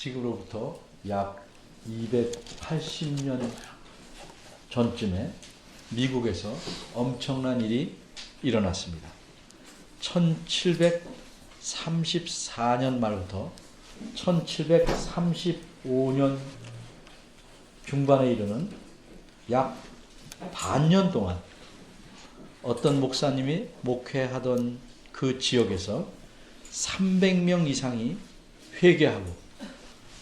지금으로부터 약 280년 전쯤에 미국에서 엄청난 일이 일어났습니다. 1734년 말부터 1735년 중반에 이르는 약 반년 동안 어떤 목사님이 목회하던 그 지역에서 300명 이상이 회개하고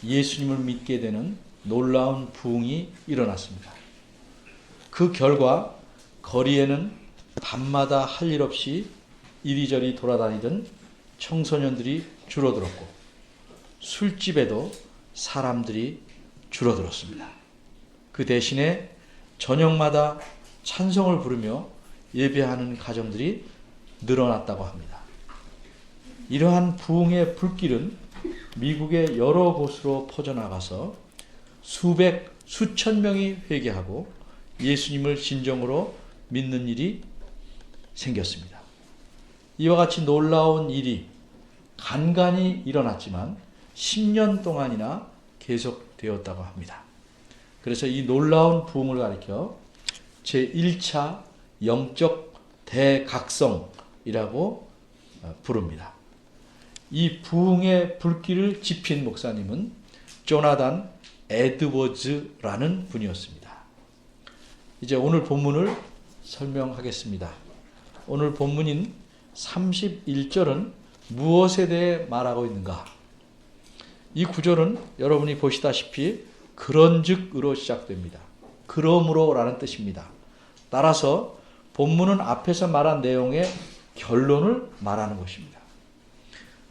예수님을 믿게 되는 놀라운 부흥이 일어났습니다. 그 결과 거리에는 밤마다 할 일 없이 이리저리 돌아다니던 청소년들이 줄어들었고 술집에도 사람들이 줄어들었습니다. 그 대신에 저녁마다 찬송을 부르며 예배하는 가정들이 늘어났다고 합니다. 이러한 부흥의 불길은 미국의 여러 곳으로 퍼져나가서 수백, 수천 명이 회개하고 예수님을 진정으로 믿는 일이 생겼습니다. 이와 같이 놀라운 일이 간간히 일어났지만 10년 동안이나 계속되었다고 합니다. 그래서 이 놀라운 부흥을 가리켜 제1차 영적 대각성이라고 어, 부릅니다. 이 부흥의 불길을 지핀 목사님은 조나단 에드워즈라는 분이었습니다. 이제 오늘 본문을 설명하겠습니다. 오늘 본문인 31절은 무엇에 대해 말하고 있는가? 이 구절은 여러분이 보시다시피 그런즉으로 시작됩니다. 그러므로라는 뜻입니다. 따라서 본문은 앞에서 말한 내용의 결론을 말하는 것입니다.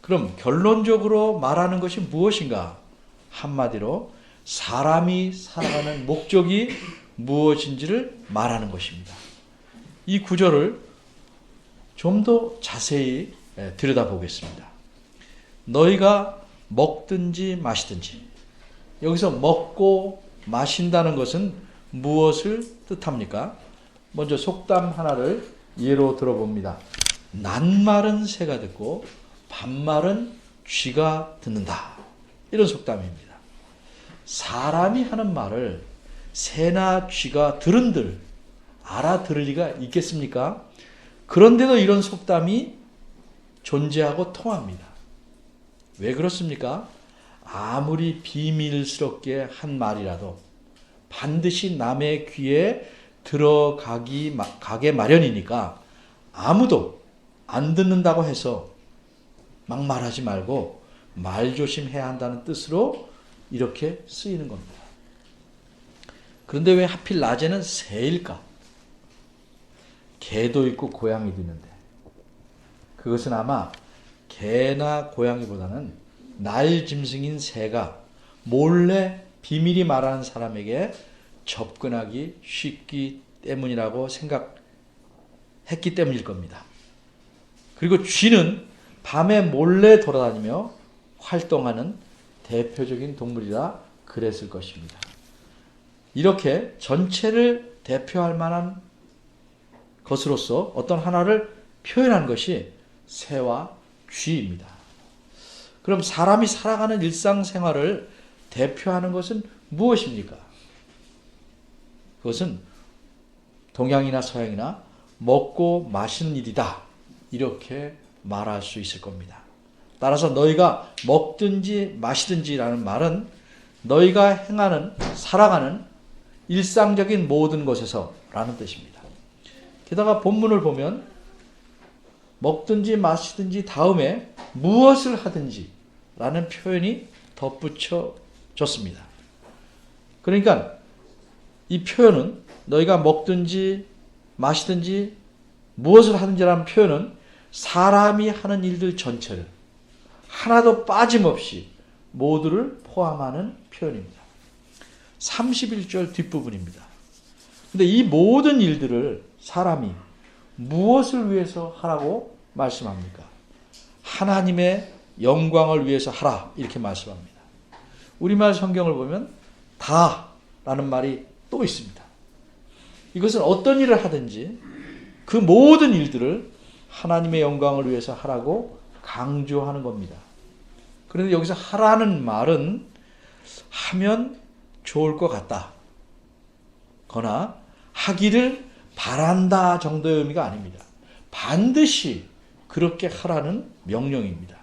그럼 결론적으로 말하는 것이 무엇인가? 한마디로 사람이 살아가는 목적이 무엇인지를 말하는 것입니다. 이 구절을 좀 더 자세히 들여다보겠습니다. 너희가 먹든지 마시든지 여기서 먹고 마신다는 것은 무엇을 뜻합니까? 먼저 속담 하나를 예로 들어봅니다. 낱말은 새가 듣고 반말은 쥐가 듣는다. 이런 속담입니다. 사람이 하는 말을 새나 쥐가 들은들 알아들을 리가 있겠습니까? 그런데도 이런 속담이 존재하고 통합니다. 왜 그렇습니까? 아무리 비밀스럽게 한 말이라도 반드시 남의 귀에 들어가기 가게 마련이니까 아무도 안 듣는다고 해서 막 말하지 말고 말 조심해야 한다는 뜻으로 이렇게 쓰이는 겁니다. 그런데 왜 하필 낮에는 새일까? 개도 있고 고양이도 있는데 그것은 아마 개나 고양이보다는 날 짐승인 새가 몰래 비밀이 말하는 사람에게 접근하기 쉽기 때문이라고 생각했기 때문일 겁니다. 그리고 쥐는 밤에 몰래 돌아다니며 활동하는 대표적인 동물이라 그랬을 것입니다. 이렇게 전체를 대표할 만한 것으로서 어떤 하나를 표현한 것이 새와 쥐입니다. 그럼 사람이 살아가는 일상생활을 대표하는 것은 무엇입니까? 그것은 동양이나 서양이나 먹고 마시는 일이다. 이렇게 말할 수 있을 겁니다. 따라서 너희가 먹든지 마시든지라는 말은 너희가 행하는, 살아가는 일상적인 모든 것에서 라는 뜻입니다. 게다가 본문을 보면 먹든지 마시든지 다음에 무엇을 하든지 라는 표현이 덧붙여 졌습니다. 그러니까 이 표현은 너희가 먹든지 마시든지 무엇을 하든지라는 표현은 사람이 하는 일들 전체를 하나도 빠짐없이 모두를 포함하는 표현입니다. 31절 뒷부분입니다. 근데 이 모든 일들을 사람이 무엇을 위해서 하라고 말씀합니까? 하나님의 영광을 위해서 하라 이렇게 말씀합니다. 우리말 성경을 보면 다라는 말이 또 있습니다. 이것은 어떤 일을 하든지 그 모든 일들을 하나님의 영광을 위해서 하라고 강조하는 겁니다. 그런데 여기서 하라는 말은 하면 좋을 것 같다. 거나 하기를 바란다 정도의 의미가 아닙니다. 반드시 그렇게 하라는 명령입니다.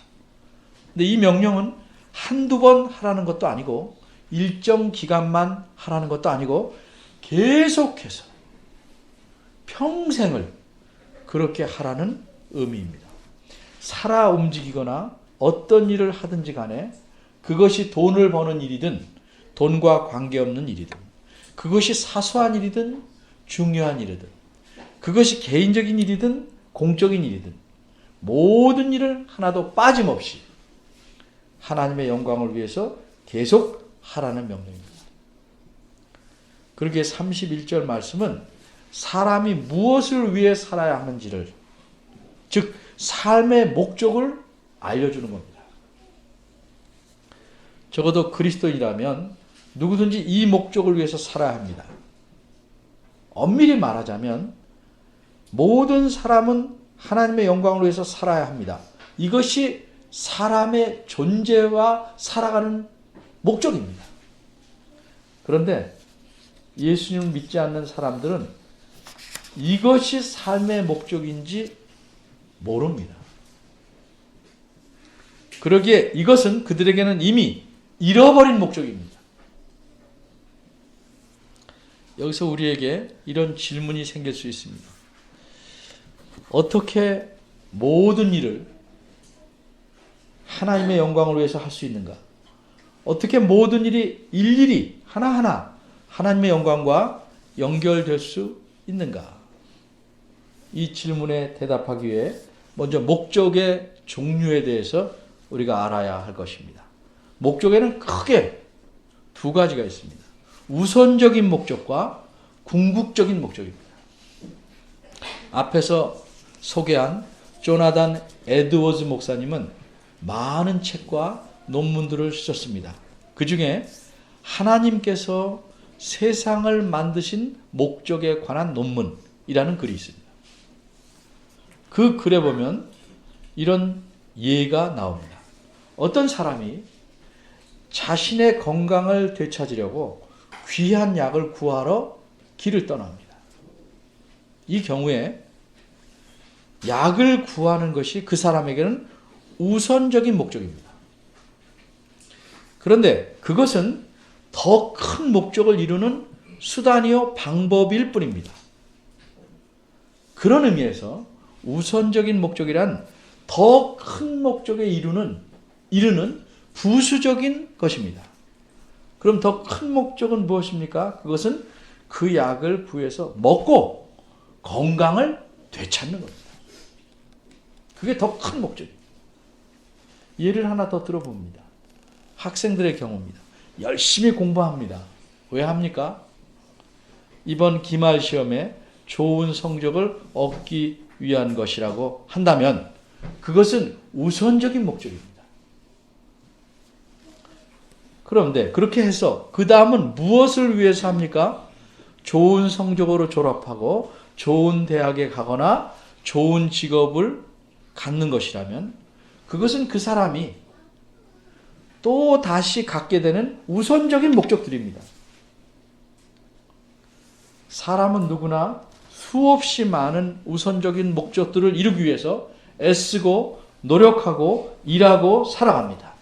근데 이 명령은 한두 번 하라는 것도 아니고 일정 기간만 하라는 것도 아니고 계속해서 평생을 그렇게 하라는 의미입니다. 살아 움직이거나 어떤 일을 하든지 간에 그것이 돈을 버는 일이든 돈과 관계없는 일이든 그것이 사소한 일이든 중요한 일이든 그것이 개인적인 일이든 공적인 일이든 모든 일을 하나도 빠짐없이 하나님의 영광을 위해서 계속 하라는 명령입니다. 그러기에 31절 말씀은 사람이 무엇을 위해 살아야 하는지를 즉 삶의 목적을 알려주는 겁니다. 적어도 그리스도인이라면 누구든지 이 목적을 위해서 살아야 합니다. 엄밀히 말하자면 모든 사람은 하나님의 영광을 위해서 살아야 합니다. 이것이 사람의 존재와 살아가는 목적입니다. 그런데 예수님을 믿지 않는 사람들은 이것이 삶의 목적인지 모릅니다. 그러기에 이것은 그들에게는 이미 잃어버린 목적입니다. 여기서 우리에게 이런 질문이 생길 수 있습니다. 어떻게 모든 일을 하나님의 영광을 위해서 할 수 있는가? 어떻게 모든 일이 일일이 하나하나 하나님의 영광과 연결될 수 있는가? 이 질문에 대답하기 위해 먼저 목적의 종류에 대해서 우리가 알아야 할 것입니다. 목적에는 크게 두 가지가 있습니다. 우선적인 목적과 궁극적인 목적입니다. 앞에서 소개한 조나단 에드워즈 목사님은 많은 책과 논문들을 쓰셨습니다. 그 중에 하나님께서 세상을 만드신 목적에 관한 논문이라는 글이 있습니다. 그 글에 보면 이런 예가 나옵니다. 어떤 사람이 자신의 건강을 되찾으려고 귀한 약을 구하러 길을 떠납니다. 이 경우에 약을 구하는 것이 그 사람에게는 우선적인 목적입니다. 그런데 그것은 더 큰 목적을 이루는 수단이요 방법일 뿐입니다. 그런 의미에서 우선적인 목적이란 더 큰 목적에 이루는 이르는 부수적인 것입니다. 그럼 더 큰 목적은 무엇입니까? 그것은 그 약을 구해서 먹고 건강을 되찾는 겁니다. 그게 더 큰 목적입니다. 예를 하나 더 들어봅니다. 학생들의 경우입니다. 열심히 공부합니다. 왜 합니까? 이번 기말 시험에 좋은 성적을 얻기 위한 것이라고 한다면 그것은 우선적인 목적입니다. 그런데 그렇게 해서 그 다음은 무엇을 위해서 합니까? 좋은 성적으로 졸업하고 좋은 대학에 가거나 좋은 직업을 갖는 것이라면 그것은 그 사람이 또 다시 갖게 되는 우선적인 목적들입니다. 사람은 누구나 수없이 많은 우선적인 목적들을 이루기 위해서 애쓰고 노력하고 일하고 살아갑니다.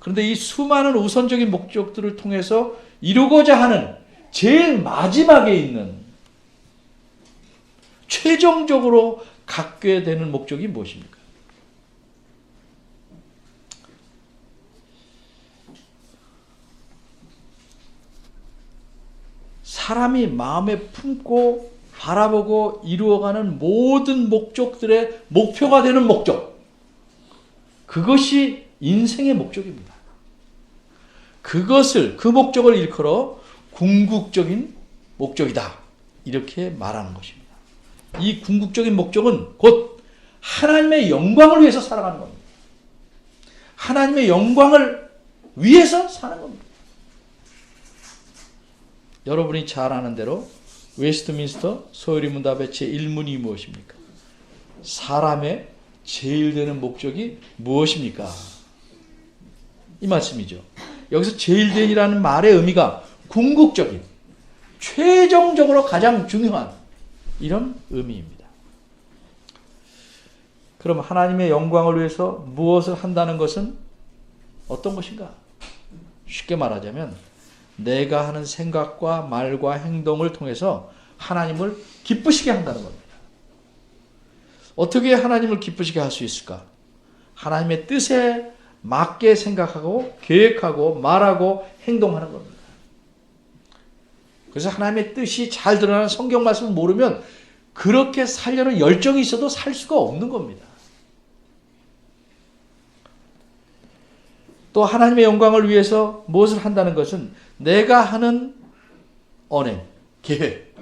그런데 이 수많은 우선적인 목적들을 통해서 이루고자 하는 제일 마지막에 있는 최종적으로 갖게 되는 목적이 무엇입니까? 사람이 마음에 품고 바라보고 이루어가는 모든 목적들의 목표가 되는 목적. 그것이 인생의 목적입니다. 그것을, 그 목적을 일컬어 궁극적인 목적이다. 이렇게 말하는 것입니다. 이 궁극적인 목적은 곧 하나님의 영광을 위해서 살아가는 겁니다. 하나님의 영광을 위해서 사는 겁니다. 여러분이 잘 아는 대로 웨스트민스터 소요리 문답의 제1문이 무엇입니까? 사람의 제일 되는 목적이 무엇입니까? 이 말씀이죠. 여기서 제일 된이라는 말의 의미가 궁극적인, 최종적으로 가장 중요한 이런 의미입니다. 그럼 하나님의 영광을 위해서 무엇을 한다는 것은 어떤 것인가? 쉽게 말하자면 내가 하는 생각과 말과 행동을 통해서 하나님을 기쁘시게 한다는 겁니다. 어떻게 하나님을 기쁘시게 할 수 있을까? 하나님의 뜻에 맞게 생각하고 계획하고 말하고 행동하는 겁니다. 그래서 하나님의 뜻이 잘 드러나는 성경 말씀을 모르면 그렇게 살려는 열정이 있어도 살 수가 없는 겁니다. 또 하나님의 영광을 위해서 무엇을 한다는 것은 내가 하는 언행, 계획,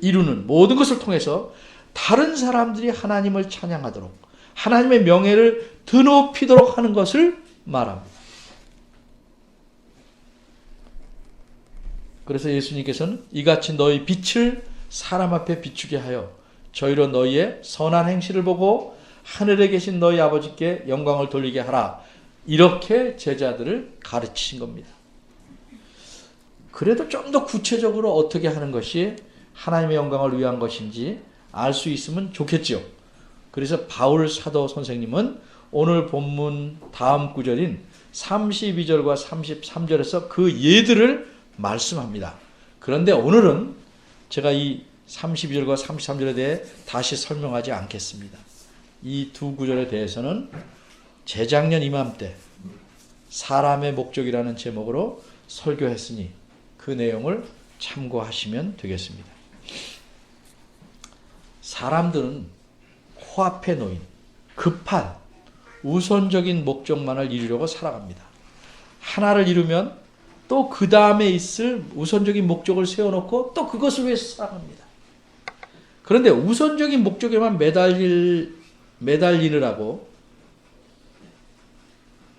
이루는 모든 것을 통해서 다른 사람들이 하나님을 찬양하도록 하나님의 명예를 드높이도록 하는 것을 말합니다. 그래서 예수님께서는 이같이 너희 빛을 사람 앞에 비추게 하여 저희로 너희의 선한 행실을 보고 하늘에 계신 너희 아버지께 영광을 돌리게 하라. 이렇게 제자들을 가르치신 겁니다. 그래도 좀 더 구체적으로 어떻게 하는 것이 하나님의 영광을 위한 것인지 알 수 있으면 좋겠죠. 그래서 바울 사도 선생님은 오늘 본문 다음 구절인 32절과 33절에서 그 예들을 말씀합니다. 그런데 오늘은 제가 이 32절과 33절에 대해 다시 설명하지 않겠습니다. 이 두 구절에 대해서는 재작년 이맘때 사람의 목적이라는 제목으로 설교했으니 그 내용을 참고하시면 되겠습니다. 사람들은 코앞에 놓인 급한 우선적인 목적만을 이루려고 살아갑니다. 하나를 이루면 또 그 다음에 있을 우선적인 목적을 세워놓고 또 그것을 위해서 살아갑니다. 그런데 우선적인 목적에만 매달릴, 매달리느라고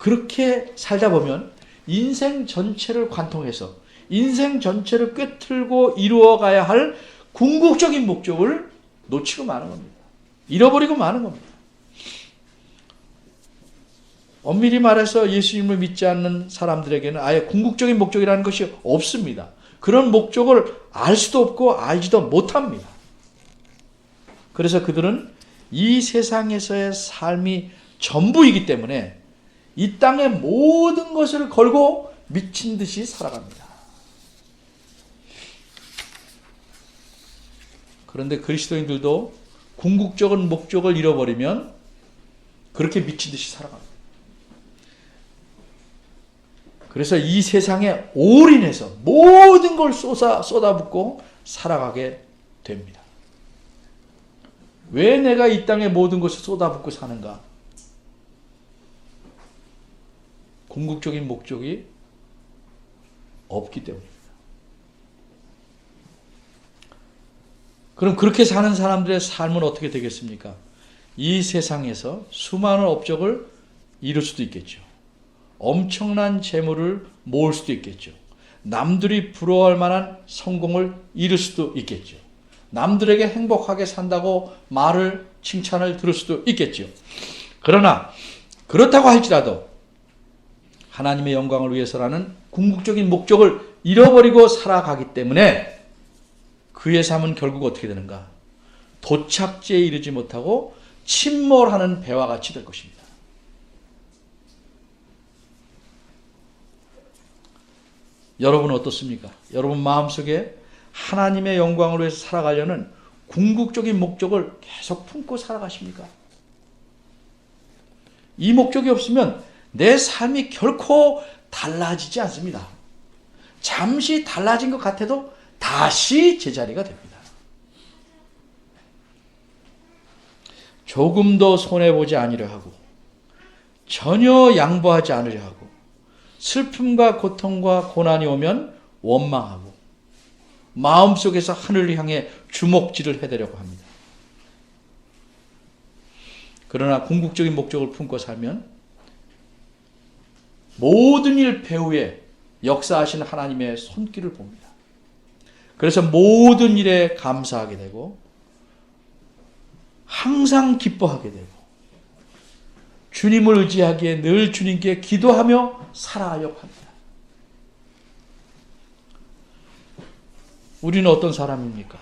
그렇게 살다 보면 인생 전체를 관통해서 인생 전체를 꿰뚫고 이루어가야 할 궁극적인 목적을 놓치고 마는 겁니다. 잃어버리고 마는 겁니다. 엄밀히 말해서 예수님을 믿지 않는 사람들에게는 아예 궁극적인 목적이라는 것이 없습니다. 그런 목적을 알 수도 없고 알지도 못합니다. 그래서 그들은 이 세상에서의 삶이 전부이기 때문에 이 땅의 모든 것을 걸고 미친 듯이 살아갑니다. 그런데 그리스도인들도 궁극적인 목적을 잃어버리면 그렇게 미친 듯이 살아갑니다. 그래서 이 세상에 올인해서 모든 걸 쏟아, 쏟아붓고 살아가게 됩니다. 왜 내가 이 땅에 모든 것을 쏟아붓고 사는가? 궁극적인 목적이 없기 때문입니다. 그럼 그렇게 사는 사람들의 삶은 어떻게 되겠습니까? 이 세상에서 수많은 업적을 이룰 수도 있겠죠. 엄청난 재물을 모을 수도 있겠죠. 남들이 부러워할 만한 성공을 이룰 수도 있겠죠. 남들에게 행복하게 산다고 말을 칭찬을 들을 수도 있겠죠. 그러나 그렇다고 할지라도 하나님의 영광을 위해서라는 궁극적인 목적을 잃어버리고 살아가기 때문에 그의 삶은 결국 어떻게 되는가? 도착지에 이르지 못하고 침몰하는 배와 같이 될 것입니다. 여러분은 어떻습니까? 여러분 마음속에 하나님의 영광을 위해서 살아가려는 궁극적인 목적을 계속 품고 살아가십니까? 이 목적이 없으면 내 삶이 결코 달라지지 않습니다. 잠시 달라진 것 같아도 다시 제자리가 됩니다. 조금도 손해보지 않으려 하고 전혀 양보하지 않으려 하고 슬픔과 고통과 고난이 오면 원망하고 마음속에서 하늘을 향해 주먹질을 해대려고 합니다. 그러나 궁극적인 목적을 품고 살면 모든 일 배후에 역사하신 하나님의 손길을 봅니다. 그래서 모든 일에 감사하게 되고 항상 기뻐하게 되고 주님을 의지하기에 늘 주님께 기도하며 살아야 합니다. 우리는 어떤 사람입니까?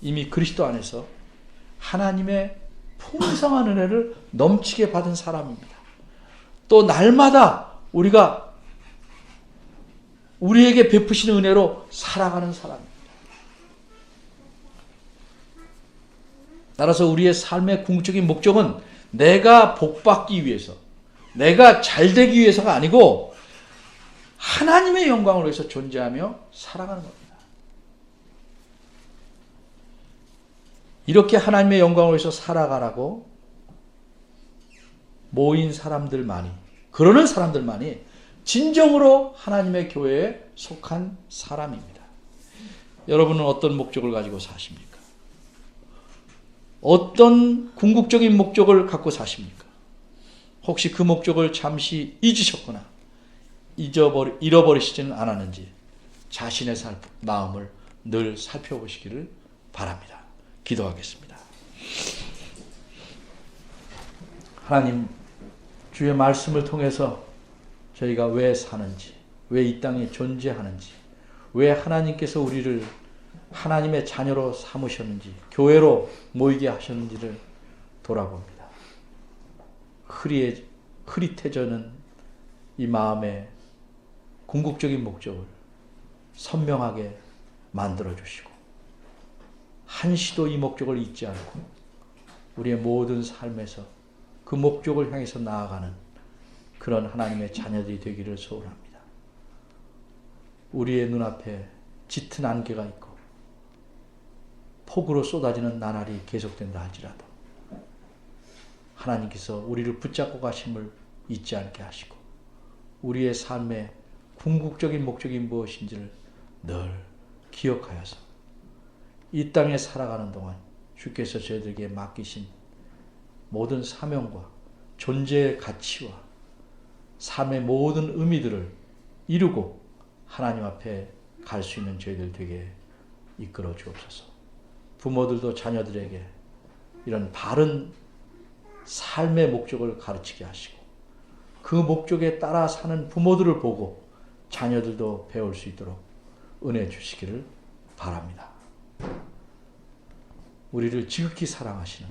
이미 그리스도 안에서 하나님의 풍성한 은혜를 넘치게 받은 사람입니다. 또 날마다 우리가 우리에게 베푸시는 은혜로 살아가는 사람입니다. 따라서 우리의 삶의 궁극적인 목적은 내가 복받기 위해서, 내가 잘되기 위해서가 아니고 하나님의 영광을 위해서 존재하며 살아가는 겁니다. 이렇게 하나님의 영광을 위해서 살아가라고 모인 사람들만이, 그러는 사람들만이 진정으로 하나님의 교회에 속한 사람입니다. 여러분은 어떤 목적을 가지고 사십니까? 어떤 궁극적인 목적을 갖고 사십니까? 혹시 그 목적을 잠시 잊으셨거나 잊어버리, 잃어버리시지는 않았는지 자신의 살, 마음을 늘 살펴보시기를 바랍니다. 기도하겠습니다. 하나님, 주의 말씀을 통해서 저희가 왜 사는지, 왜 이 땅에 존재하는지, 왜 하나님께서 우리를 하나님의 자녀로 삼으셨는지, 교회로 모이게 하셨는지를 돌아봅니다. 흐리해, 흐릿해져는 이 마음의 궁극적인 목적을 선명하게 만들어 주시고, 한시도 이 목적을 잊지 않고, 우리의 모든 삶에서 그 목적을 향해서 나아가는 그런 하나님의 자녀들이 되기를 소원합니다. 우리의 눈앞에 짙은 안개가 있고, 폭우로 쏟아지는 나날이 계속된다 할지라도 하나님께서 우리를 붙잡고 가심을 잊지 않게 하시고 우리의 삶의 궁극적인 목적이 무엇인지를 늘 기억하여서 이 땅에 살아가는 동안 주께서 저희들에게 맡기신 모든 사명과 존재의 가치와 삶의 모든 의미들을 이루고 하나님 앞에 갈 수 있는 저희들 되게 이끌어 주옵소서. 부모들도 자녀들에게 이런 바른 삶의 목적을 가르치게 하시고 그 목적에 따라 사는 부모들을 보고 자녀들도 배울 수 있도록 은혜 주시기를 바랍니다. 우리를 지극히 사랑하시는